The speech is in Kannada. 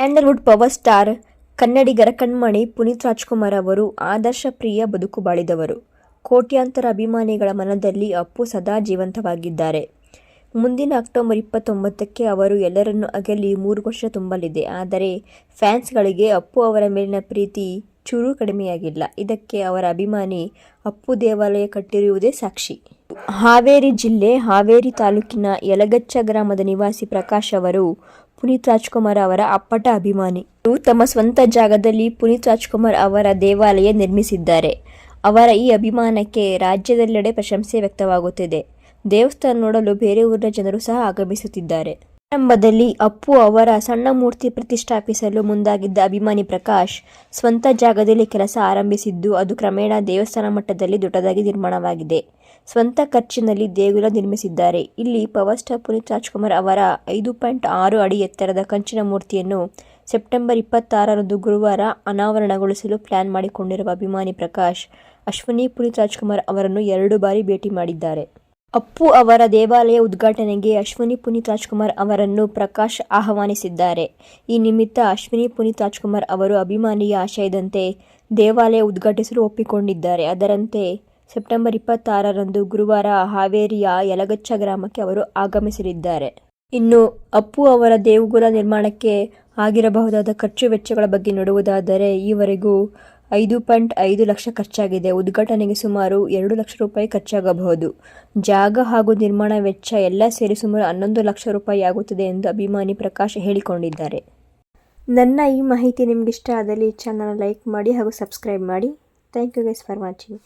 ಸ್ಯಾಂಡಲ್ವುಡ್ ಪವರ್ ಸ್ಟಾರ್ ಕನ್ನಡಿಗರ ಕಣ್ಮಣಿ ಪುನೀತ್ ರಾಜ್ಕುಮಾರ್ ಅವರು ಆದರ್ಶ ಪ್ರಿಯ ಬದುಕು ಬಾಳಿದವರು. ಕೋಟ್ಯಾಂತರ ಅಭಿಮಾನಿಗಳ ಮನದಲ್ಲಿ ಅಪ್ಪು ಸದಾ ಜೀವಂತವಾಗಿದ್ದಾರೆ. ಮುಂದಿನ ಅಕ್ಟೋಬರ್ ಇಪ್ಪತ್ತೊಂಬತ್ತಕ್ಕೆ ಅವರು ಎಲ್ಲರನ್ನು ಅಗಲಿ ಮೂರು ವರ್ಷ ತುಂಬಲಿದೆ. ಆದರೆ ಫ್ಯಾನ್ಸ್ಗಳಿಗೆ ಅಪ್ಪು ಅವರ ಮೇಲಿನ ಪ್ರೀತಿ ಚೂರು ಕಡಿಮೆಯಾಗಿಲ್ಲ. ಇದಕ್ಕೆ ಅವರ ಅಭಿಮಾನಿ ಅಪ್ಪು ದೇವಾಲಯ ಕಟ್ಟಿರುವುದೇ ಸಾಕ್ಷಿ. ಹಾವೇರಿ ಜಿಲ್ಲೆ ಹಾವೇರಿ ತಾಲೂಕಿನ ಯಲಗಚ್ಚ ಗ್ರಾಮದ ನಿವಾಸಿ ಪ್ರಕಾಶ್ ಅವರು, ಪುನೀತ್ ರಾಜ್ಕುಮಾರ್ ಅವರ ಅಪ್ಪಟ ಅಭಿಮಾನಿ. ತಮ್ಮ ಸ್ವಂತ ಜಾಗದಲ್ಲಿ ಪುನೀತ್ ರಾಜ್ಕುಮಾರ್ ಅವರ ದೇವಾಲಯ ನಿರ್ಮಿಸಿದ್ದಾರೆ. ಅವರ ಈ ಅಭಿಮಾನಕ್ಕೆ ರಾಜ್ಯದೆಲ್ಲೆಡೆ ಪ್ರಶಂಸೆ ವ್ಯಕ್ತವಾಗುತ್ತಿದೆ. ದೇವಸ್ಥಾನ ನೋಡಲು ಬೇರೆ ಊರಿನ ಜನರು ಸಹ ಆಗಮಿಸುತ್ತಿದ್ದಾರೆ. ಆರಂಭದಲ್ಲಿ ಅಪ್ಪು ಅವರ ಸಣ್ಣ ಮೂರ್ತಿ ಪ್ರತಿಷ್ಠಾಪಿಸಲು ಮುಂದಾಗಿದ್ದ ಅಭಿಮಾನಿ ಪ್ರಕಾಶ್ ಸ್ವಂತ ಜಾಗದಲ್ಲಿ ಕೆಲಸ ಆರಂಭಿಸಿದ್ದು, ಅದು ಕ್ರಮೇಣ ದೇವಸ್ಥಾನ ಮಟ್ಟದಲ್ಲಿ ದೊಡ್ಡದಾಗಿ ನಿರ್ಮಾಣವಾಗಿದೆ. ಸ್ವಂತ ಖರ್ಚಿನಲ್ಲಿ ದೇಗುಲ ನಿರ್ಮಿಸಿದ್ದಾರೆ. ಇಲ್ಲಿ ಪವರ್ ಸ್ಟಾರ್ ಪುನೀತ್ ರಾಜ್ಕುಮಾರ್ ಅವರ ಐದು ಪಾಯಿಂಟ್ ಆರು ಅಡಿ ಎತ್ತರದ ಕಂಚಿನ ಮೂರ್ತಿಯನ್ನು ಸೆಪ್ಟೆಂಬರ್ ಇಪ್ಪತ್ತಾರರಂದು ಗುರುವಾರ ಅನಾವರಣಗೊಳಿಸಲು ಪ್ಲಾನ್ ಮಾಡಿಕೊಂಡಿರುವ ಅಭಿಮಾನಿ ಪ್ರಕಾಶ್ ಅಶ್ವಿನಿ ಪುನೀತ್ ರಾಜ್ಕುಮಾರ್ ಅವರನ್ನು ಎರಡು ಬಾರಿ ಭೇಟಿ ಮಾಡಿದ್ದಾರೆ. ಅಪ್ಪು ಅವರ ದೇವಾಲಯ ಉದ್ಘಾಟನೆಗೆ ಅಶ್ವಿನಿ ಪುನೀತ್ ರಾಜ್ಕುಮಾರ್ ಅವರನ್ನು ಪ್ರಕಾಶ್ ಆಹ್ವಾನಿಸಿದ್ದಾರೆ. ಈ ನಿಮಿತ್ತ ಅಶ್ವಿನಿ ಪುನೀತ್ ರಾಜ್ಕುಮಾರ್ ಅವರು ಅಭಿಮಾನಿಯ ಆಶಯದಂತೆ ದೇವಾಲಯ ಉದ್ಘಾಟಿಸಲು ಒಪ್ಪಿಕೊಂಡಿದ್ದಾರೆ. ಅದರಂತೆ ಸೆಪ್ಟೆಂಬರ್ ಇಪ್ಪತ್ತಾರರಂದು ಗುರುವಾರ ಹಾವೇರಿಯ ಯಲಗಚ್ಚ ಗ್ರಾಮಕ್ಕೆ ಅವರು ಆಗಮಿಸಲಿದ್ದಾರೆ. ಇನ್ನು ಅಪ್ಪು ಅವರ ದೇಗುಲ ನಿರ್ಮಾಣಕ್ಕೆ ಆಗಿರಬಹುದಾದ ಖರ್ಚು ವೆಚ್ಚಗಳ ಬಗ್ಗೆ ನೋಡುವುದಾದರೆ ಈವರೆಗೂ ಐದು ಪಾಯಿಂಟ್ ಐದು ಲಕ್ಷ ಖರ್ಚಾಗಿದೆ. ಉದ್ಘಾಟನೆಗೆ ಸುಮಾರು ಎರಡು ಲಕ್ಷ ರೂಪಾಯಿ ಖರ್ಚಾಗಬಹುದು. ಜಾಗ ಹಾಗೂ ನಿರ್ಮಾಣ ವೆಚ್ಚ ಎಲ್ಲ ಸೇರಿ ಸುಮಾರು ಹನ್ನೊಂದು ಲಕ್ಷ ರೂಪಾಯಿ ಆಗುತ್ತದೆ ಎಂದು ಅಭಿಮಾನಿ ಪ್ರಕಾಶ್ ಹೇಳಿಕೊಂಡಿದ್ದಾರೆ. ನನ್ನ ಈ ಮಾಹಿತಿ ನಿಮಗಿಷ್ಟ ಆದಲ್ಲಿ ಚಾನಲ್ ಲೈಕ್ ಮಾಡಿ ಹಾಗೂ ಸಬ್ಸ್ಕ್ರೈಬ್ ಮಾಡಿ. Thank you guys for watching